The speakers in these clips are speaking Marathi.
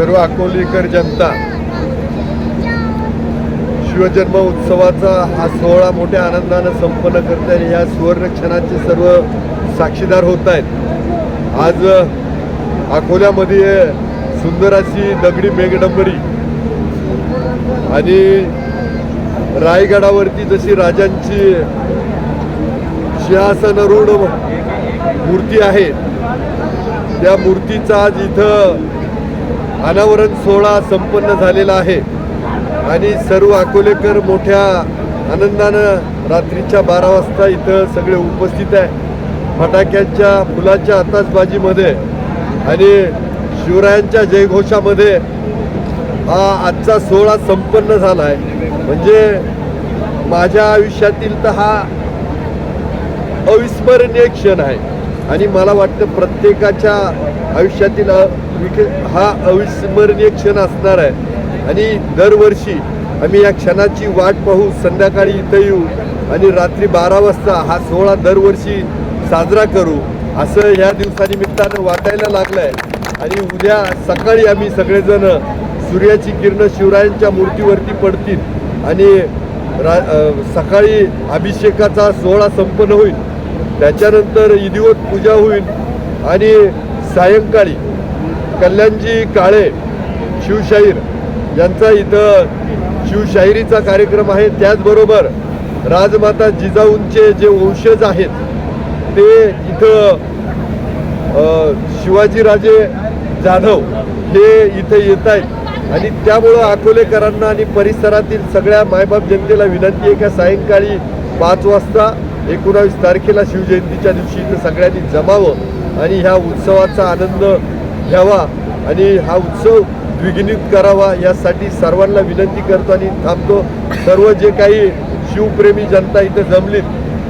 सर्व अकोलीकर जनता शिवजन्म उत्सवाचा हा सोहळा मोठ्या आनंदानं संपन्न करते आणि या सुवर्णक्षणाचे सर्व साक्षीदार होत आहेत. आज अकोल्यामध्ये सुंदर अशी दगडी मेघडंबरी आणि रायगडावरती जशी राजांची सिंहासनरूढ मूर्ती आहे त्या मूर्तीचा आज इथं अनावरण सोहळा संपन्न झालेला आहे. आणि सर्व अकोलेकर मोठ्या आनंदानं रात्रीच्या बारा वाजता इथं सगळे उपस्थित आहे. फटाक्यांच्या फुलाच्या आताशबाजीमध्ये आणि शिवरायांच्या जयघोषामध्ये हा आजचा सोहळा संपन्न झाला आहे म्हणजे माझ्या आयुष्यातील तर हा अविस्मरणीय क्षण आहे. आणि मला वाटतं प्रत्येकाच्या आयुष्यातील विक- हा अविस्मरणीय क्षण असणार आहे. आणि दरवर्षी आम्ही या क्षणाची वाट पाहू संध्याकाळी इथं येऊ आणि रात्री बारा वाजता हा सोहळा दरवर्षी साजरा करू असं ह्या दिवसानिमित्तानं वाटायला लागलं आहे आणि उद्या सकाळी आम्ही सगळेजण सूर्याची किरणं शिवरायांच्या मूर्तीवरती पडतील आणि रा सकाळी अभिषेकाचा सोहळा संपन्न होईल. त्याच्यानंतर विधिवत पूजा होईल आणि सायंकाळी कल्याणजी काळे शिवशाहीर यांचा इथं शिवशाहिरीचा कार्यक्रम आहे. त्याचबरोबर राजमाता जिजाऊंचे जे वंशज आहेत ते इथं शिवाजीराजे जाधव हे इथे येत आहेत. आणि त्यामुळं अकोलेकरांना आणि परिसरातील सगळ्या मायबाप जनतेला विनंती आहे का सायंकाळी पाच वाजता एकोणावीस तारखेला शिवजयंतीच्या दिवशी इथं सगळ्यांनी जमावं आणि ह्या उत्सवाचा आनंद घ्यावा आणि हा उत्सव द्विगुणित करावा यासाठी सर्वांना विनंती करतो आणि थांबतो. सर्व जे काही शिवप्रेमी जनता इथं जमलीत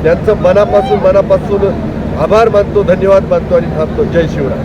त्यांचं मनापासून मनापासून आभार मानतो धन्यवाद मानतो आणि थांबतो. जय शिवराय.